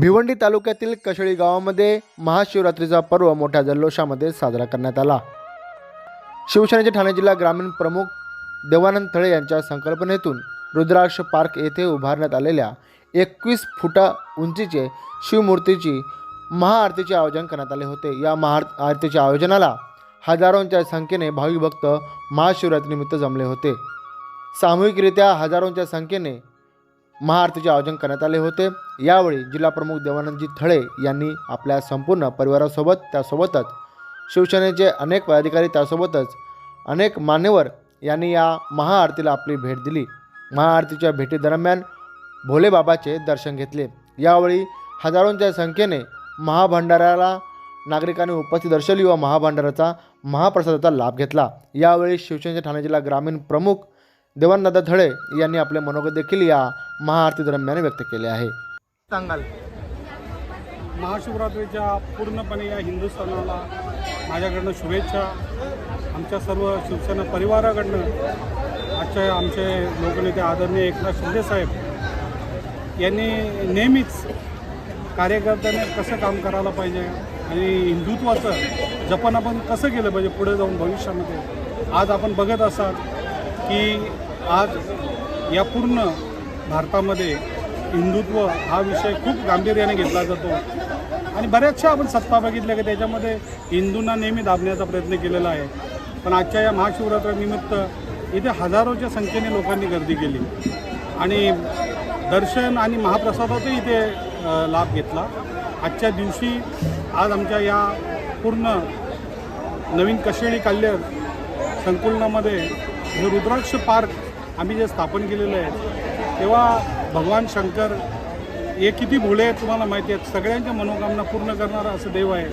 भिवंडी तालुक्यातील कशळी गावामध्ये महाशिवरात्रीचा पर्व मोठ्या जल्लोषामध्ये साजरा करण्यात आला. शिवसेनेचे ठाणे जिल्हा ग्रामीण प्रमुख देवानंद थळे यांच्या संकल्पनेतून रुद्राक्ष पार्क येथे उभारण्यात आलेल्या एकवीस फुटा उंचीचे शिवमूर्तीची महाआरतीचे आयोजन करण्यात आले होते. या महा आरतीच्या आयोजनाला हजारोंच्या संख्येने भाविक भक्त महाशिवरात्रीनिमित्त जमले होते. सामूहिकरित्या हजारोंच्या संख्येने महाआरतीचे आयोजन करण्यात आले होते. यावेळी जिल्हाप्रमुख देवानंदजी थळे यांनी आपल्या संपूर्ण परिवारासोबत त्यासोबतच शिवसेनेचे अनेक पदाधिकारी त्यासोबतच अनेक मान्यवर यांनी या महाआरतीला आपली भेट दिली. महाआरतीच्या भेटीदरम्यान भोलेबाबाचे दर्शन घेतले. यावेळी हजारोंच्या संख्येने महाभंडाऱ्याला नागरिकांनी उपस्थित दर्शवली व महाभंडाराचा महाप्रसादाचा लाभ घेतला. यावेळी शिवसेनेचे ठाणे जिल्हा ग्रामीण प्रमुख देवानदादा धळे यांनी आपले मनोगत देखील या महाआरती दरम्यान व्यक्त केले आहे. सांगाल. महाशिवरात्रीच्या पूर्णपणे या हिंदुस्थानाला माझ्याकडनं शुभेच्छा. आमच्या सर्व शिवसेना परिवाराकडनं आजचे आमचे लोकनेते आदरणीय एकनाथ शिंदेसाहेब यांनी नेहमीच कार्यकर्त्याने कसं काम करायला पाहिजे आणि हिंदुत्वाचं जपन आपण कसं केलं पाहिजे पुढे जाऊन भविष्यामध्ये? आज आपण बघत असाल की आज या पूर्ण भारतामध्ये हिंदुत्व हा विषय खूप गांभीर्याने घेतला जातो. आणि बऱ्याचशा आपण सत्ता बघितल्या की त्याच्यामध्ये हिंदूंना नेहमी दाबण्याचा प्रयत्न केलेला आहे. पण आजच्या या महाशिवरात्रीनिमित्त इथे हजारोच्या संख्येने लोकांनी गर्दी केली. आणि दर्शन आणि महाप्रसादाचाही इथे लाभ घेतला. आजच्या दिवशी आज आमच्या या पूर्ण नवीन कशेळी काल्यर संकुलनामध्ये हे रुद्राक्ष पार्क आम्ही जे स्थापन केलेलं आहे तेव्हा भगवान शंकर हे किती भोळे आहेत तुम्हाला माहिती आहेत. सगळ्यांच्या मनोकामना पूर्ण करणारा असं देव आहे.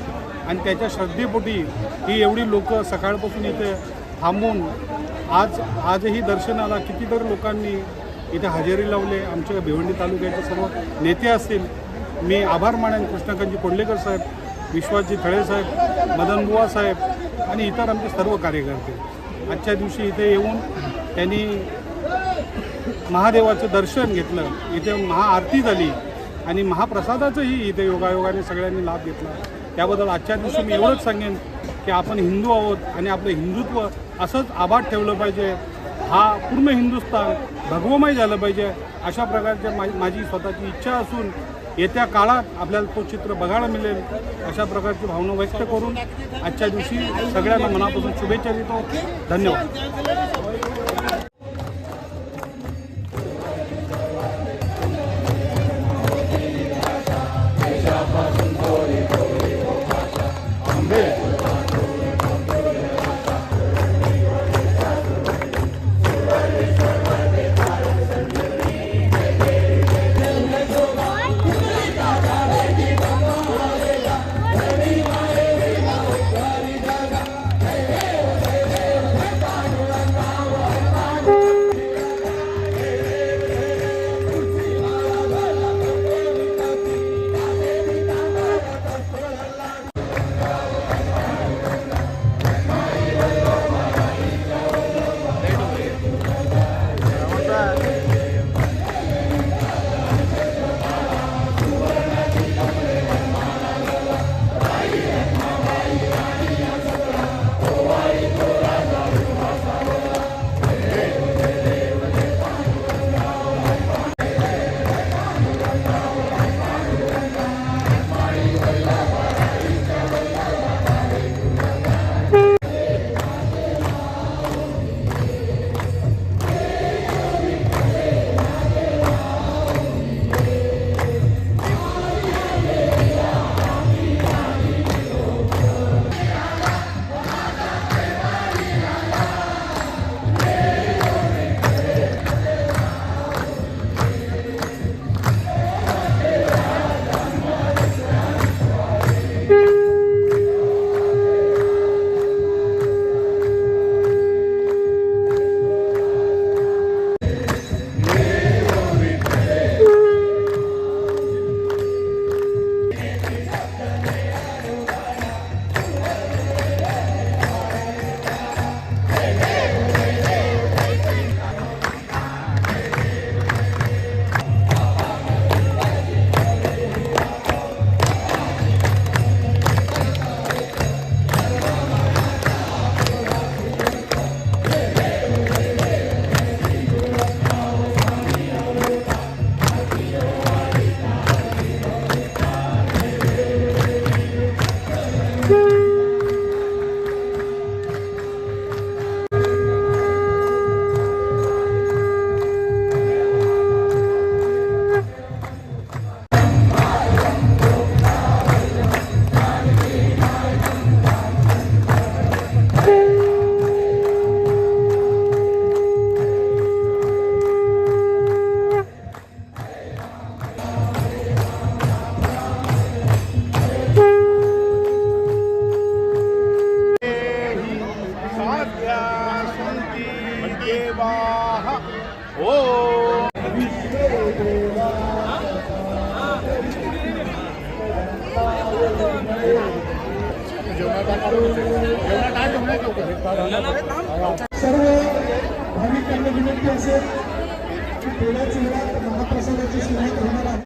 आणि त्याच्या श्रद्धेपोटी ही एवढी लोक सकाळपासून इथे थांबून आज आजही दर्शनाला कितीतरी लोकांनी इथे हजेरी लावले. आमच्या भिवंडी तालुक्याचे सर्व नेते असतील. मी आभार मानेन कृष्णकांतजी कोंडलेकर साहेब विश्वासजी थळे साहेब मदनबुवा साहेब आणि इतर आमचे सर्व कार्यकर्ते. आजच्या दिवशी इथे येऊन त्यांनी महादेवाचं दर्शन घेतलं इथे महाआरती झाली आणि महाप्रसादाचंही इथे योगायोगाने सगळ्यांनी लाभ घेतला. त्याबद्दल आजच्या दिवशी मी एवढंच सांगेन की आपण हिंदू आहोत आणि आपलं हिंदुत्व असंच आबाद ठेवलं पाहिजे. हा पूर्ण हिंदुस्थान भगवमय झालं पाहिजे अशा प्रकारच्या मा माझी स्वतःची इच्छा असून येत्या काळात आपल्याला तो चित्र बघायला मिळेल अशा प्रकारची भावना व्यक्त करून आजच्या दिवशी सगळ्यांना मनापासून शुभेच्छा देतो. धन्यवाद. हो. सर्व भाविकांना विनंती असेल की तेवढ्याच चेहरा महाप्रसादाची सुरुवात होणार आहे.